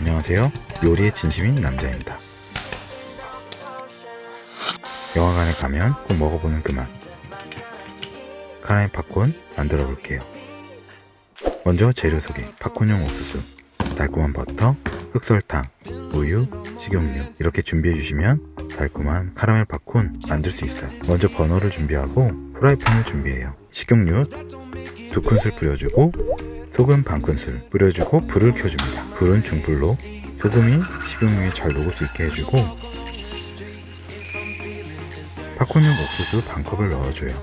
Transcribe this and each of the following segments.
안녕하세요. 요리의 진심인 남자입니다. 영화관에 가면 꼭 먹어보는 그 맛. 카라멜 팝콘 만들어 볼게요. 먼저 재료 소개. 팝콘용 옥수수, 달콤한 버터, 흑설탕, 우유, 식용유 이렇게 준비해 주시면 달콤한 카라멜 팝콘 만들 수 있어요. 먼저 버너를 준비하고 프라이팬을 준비해요. 식용유 두 큰술 뿌려주고 소금 반 큰술 뿌려주고 불을 켜줍니다. 불은 중불로 소금이 식용유에 잘 녹을 수 있게 해주고 팝콘용 옥수수 반 컵을 넣어줘요.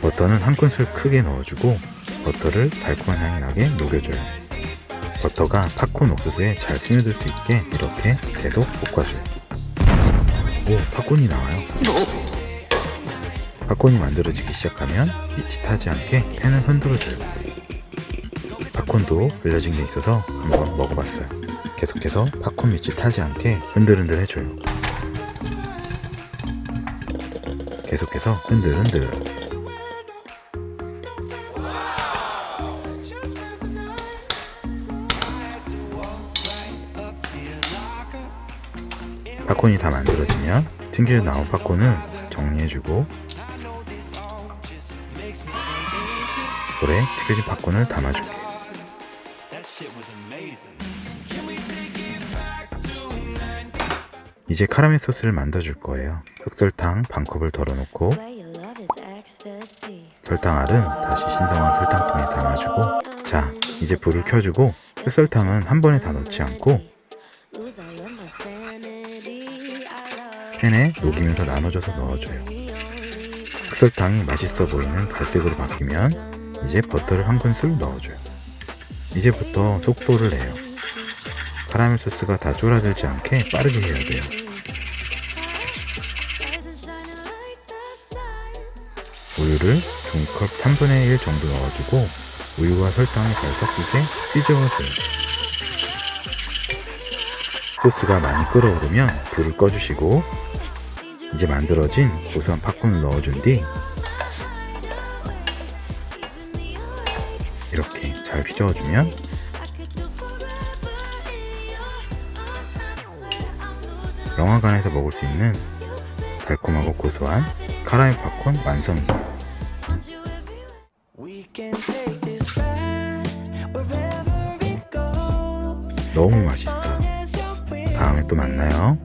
버터는 한 큰술 크게 넣어주고 버터를 달콤한 향이 나게 녹여줘요. 버터가 팝콘 옥수수에 잘 스며들 수 있게 이렇게 계속 볶아줘요. 오, 팝콘이 나와요. 팝콘이 만들어지기 시작하면 밑이 타지 않게 팬을 흔들어줘요. 팝콘도 알려진 게 있어서 한번 먹어봤어요. 계속해서 팝콘 밑이 타지 않게 흔들흔들 해줘요. 계속해서 흔들흔들. 팝콘이 다 만들어지면 튕겨 나온 팝콘을 정리해주고 볼에 튀겨진 팝콘을 담아줄게. 이제 카라멜 소스를 만들어줄 거예요. 흑설탕 반 컵을 덜어놓고 설탕알은 다시 신성한 설탕통에 담아주고 자 이제 불을 켜주고 흑설탕은 한 번에 다 넣지 않고 팬에 녹이면서 나눠줘서 넣어줘요. 흑설탕이 맛있어 보이는 갈색으로 바뀌면 이제 버터를 한 큰술 넣어줘요. 이제부터 속도를 내요. 카라멜 소스가 다 쫄아들지 않게 빠르게 해야 돼요. 우유를 종이컵 3분의 1 정도 넣어주고 우유와 설탕이 잘 섞이게 휘저어줘요. 소스가 많이 끓어오르면 불을 꺼주시고 이제 만들어진 고소한 팝콘을 넣어준 뒤 이렇게 잘 휘저어주면 영화관에서 먹을 수 있는 달콤하고 고소한 카라멜 팝콘 완성입니다. 너무 맛있어요. 다음에 또 만나요.